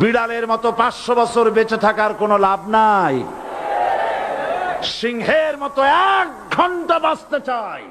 বিড়ালের মতো পাঁচশো বছর বেঁচে থাকার কোনো লাভ নাই। সিংহের মতো এক ঘণ্টা বাঁচতে চাই।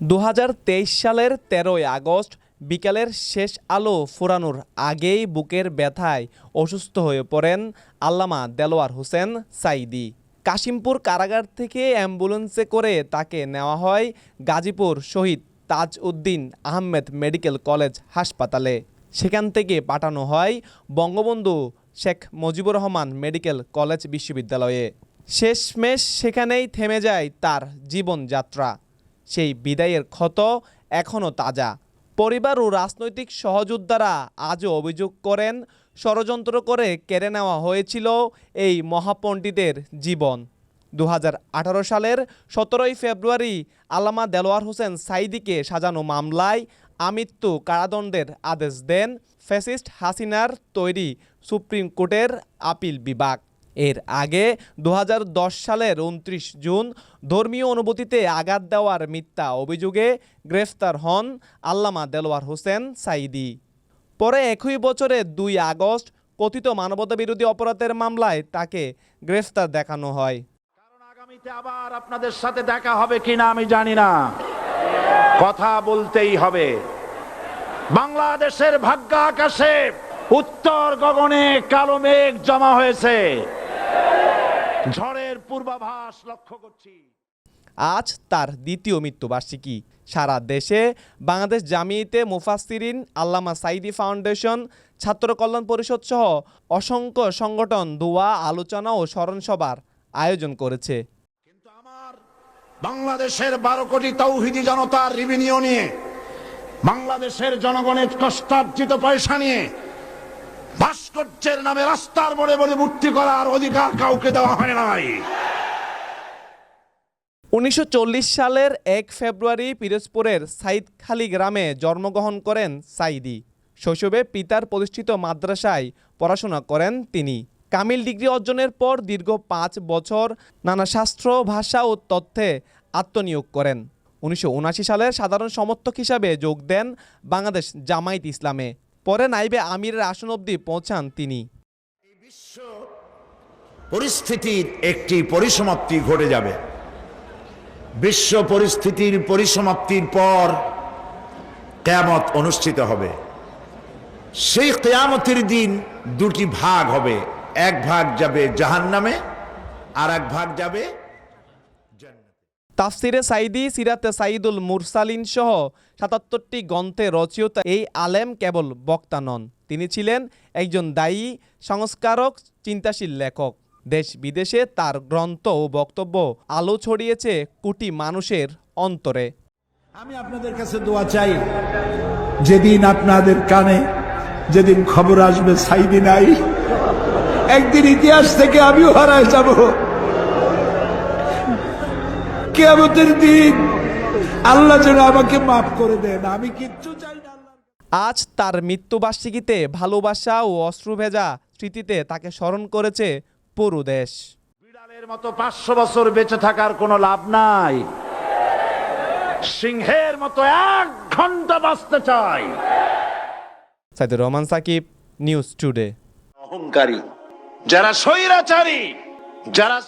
দু হাজার তেইশ সালের তেরোই আগস্ট বিকালের শেষ আলো ফুরানোর আগেই বুকের ব্যথায় অসুস্থ হয়ে পড়েন আল্লামা দেলোয়ার হোসেন সাইদি কাশিমপুর কারাগার থেকে অ্যাম্বুলেন্সে করে তাকে নেওয়া হয় গাজীপুর শহীদ তাজ উদ্দিন আহমেদ মেডিকেল কলেজ হাসপাতালে। সেখান থেকে পাঠানো হয় বঙ্গবন্ধু শেখ মুজিবুর রহমান মেডিকেল কলেজ বিশ্ববিদ্যালয়ে। শেষমেশ সেখানেই থেমে যায় তার জীবনযাত্রা। সেই বিদায়ের ক্ষত এখনও তাজা। পরিবার ও রাজনৈতিক সহযোদ্ধারা আজও অভিযোগ করেন, ষড়যন্ত্র করে কেড়ে নেওয়া হয়েছিল এই মহাপণ্ডিতের জীবন। দু হাজার আঠারো সালের সতেরোই ফেব্রুয়ারি আল্লামা দেলোয়ার হোসেন সাইদিকে সাজানো মামলায় আমৃত্যু কারাদণ্ডের আদেশ দেন ফ্যাসিস্ট হাসিনার তৈরি সুপ্রিম কোর্টের আপিল বিভাগ। এর আগে দু হাজার দশ সালের উনত্রিশ জুন ধর্মীয় অনুভূতিতে আঘাত দেওয়ার মিথ্যা অভিযোগে গ্রেফতার হন আল্লামা দেলোয়ার হোসেন সাইদি পরে একই বছরের দুই আগস্ট কথিত মানবতা বিরোধী অপরাধের মামলায় তাকে গ্রেফতার দেখানো হয়। আবার আপনাদের সাথে দেখা হবে কিনা আমি জানি না। কথা বলতেই হবে। বাংলাদেশের ভাগ্য আকাশে উত্তর গগনে কালো মেঘ জমা হয়েছে। ঝড়ের পূর্বাভাস লক্ষ্য করছি। আজ তার দ্বিতীয় মৃত্যুবার্ষিকী। সারা দেশে বাংলাদেশ জামিয়াতে মুফাসসিরিন আল্লামা সাইদি ফাউন্ডেশন ছাত্র কল্যাণ পরিষদ সহ অসংখ্য সংগঠন দোয়া আলোচনা ও স্মরণসভার আয়োজন করেছে। কিন্তু আমার বাংলাদেশের বারো কোটি তৌহিদি জনতার রিভিনিউ নিয়ে, বাংলাদেশের জনগণের কষ্টার্জিত পয়সা নিয়ে, ভাস্কর্যের নামে রাস্তার মোড়ে মোড়ে মূর্তি করার অধিকার কাউকে দেওয়া হয় নাই। উনিশশো সালের এক ফেব্রুয়ারি পিরোজপুরের সাইদখালী গ্রামে জন্মগ্রহণ করেন সাইদি। শৈশবে পিতার প্রতিষ্ঠিত মাদ্রাসায় পড়াশোনা করেন তিনি। কামিল ডিগ্রি অর্জনের পর দীর্ঘ পাঁচ বছর নানা শাস্ত্র, ভাষা ও তথ্যে আত্মনিয়োগ করেন। উনিশশো সালের সাধারণ সমর্থক হিসাবে যোগ দেন বাংলাদেশ জামায়াত ইসলামে। পরে নাইবে আমিরের আসন অবধি পৌঁছান তিনি। বিশ্ব পরিস্থিতির একটি পরিসমাপ্তি ঘটে যাবে। বিশ্ব পরিস্থিতির পরিসমাপ্তির পর কেয়ামত অনুষ্ঠিত হবে। সেই কেয়ামতের দিন দুটি ভাগ হবে। এক ভাগ যাবে জাহান্নামে আর এক ভাগ যাবে তাফসিরে সাইদি সিরাতে সাইদুল মুরসালিন সহ সাতাত্তরটি গ্রন্থে রচিত এই আলেম কেবল বক্তা নন। তিনি ছিলেন একজন দায়ী সংস্কারক চিন্তাশীল লেখক। দেশ বিদেশে তার গ্রন্থ ও বক্তব্য আলো ছড়িয়েছে কোটি মানুষের অন্তরে। আমি আপনাদের কাছে দোয়া চাই যেদিন আপনাদের কানে যেদিন খবর আসবে সাইদি নাই একদিন ইতিহাস থেকে আমিও হারায় যাব। কেয়ামতের দিন আল্লাহ যেন আমাকে মাফ করে দেন আমি কিচ্ছু চাই না আজ তার মৃত্যুবার্ষিকীতে ভালোবাসা ও অশ্রুভেজা স্মৃতিতে তাকে স্মরণ করেছে পুরো দেশ। বিড়ালের মতো পাঁচশো বছর বেঁচে থাকার কোনো লাভ নাই। সিংহের মতো এক ঘণ্টা বাঁচতে চাই। Saidur Rahman Sakib news today. অহংকারী। যারা স্বৈরাচারী যারা